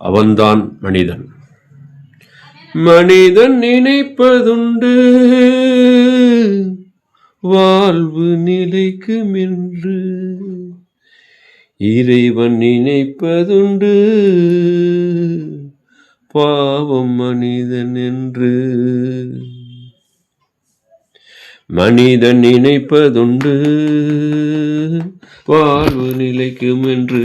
அவன்தான் மனிதன். மனிதன் நினைப்பதுண்டு வாழ்வு நிலைக்கும் என்று இறைவன் நினைப்பதுண்டு பாவம் மனிதன் என்று. மனிதன் நினைப்பதுண்டு வாழ்வு நிலைக்கும் என்று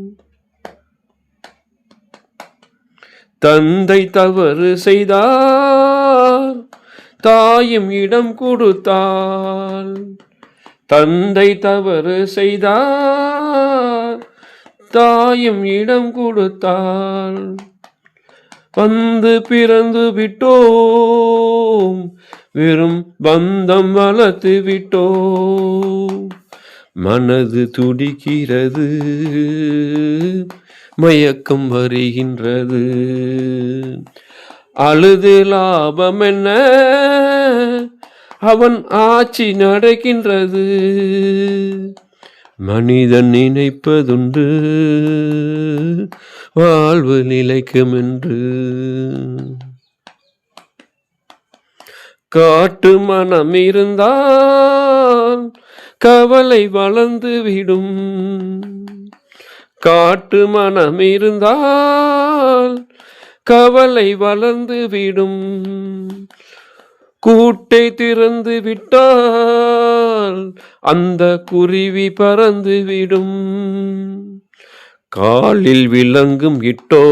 தந்தை தவறு செய்தார் தாயும் இடம் கொடுத்தாள். தந்தை தவறு செய்தார் தாயும் இடம் கொடுத்தாள். வந்து பிறந்து விட்டோம் வெறும் பந்தம் வளர்த்து விட்டோம். மனது துடிக்கிறது மயக்கம் வருகின்றது. அழுது லாபம் என்ன அவன் ஆட்சி நடக்கின்றது. மனிதன் நினைப்பதுண்டு வாழ்வு நிலைக்கும் என்று காட்டு மனம் இருந்தால் கவலை வளர்ந்துவிடும். காட்டு மனம் இருந்தால் கவலை வளர்ந்து விடும். கூட்டை திறந்து விட்டால் அந்த குருவி பறந்து விடும். காலில் விளங்கும் இட்டோ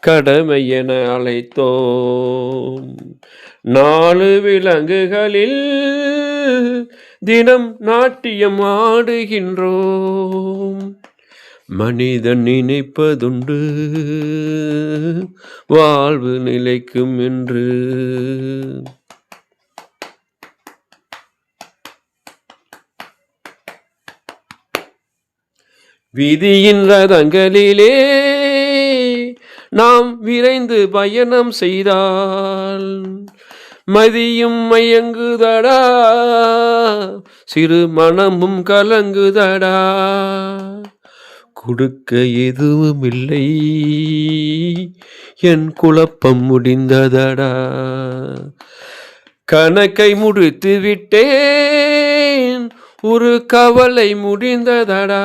கடமை என அழைத்தோம். நாலு விலங்குகளில் தினம் நாட்டியம் ஆடுகின்றோம். மனிதன் நினைப்பதுண்டு வாழ்வு நிலைக்கும் என்று விதியின் ரதங்களிலே நாம் விரைந்து பயணம் செய்தால் மதியும் மயங்குதடா சிறு மனமும் கலங்குதடா. கொடுக்க எதுவும் இல்லை என் குழப்பம் முடிந்ததடா. கணக்கை முடித்து விட்டேன் ஒரு கவலை முடிந்ததடா.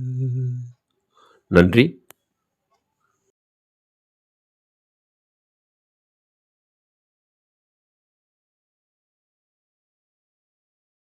நன்றி.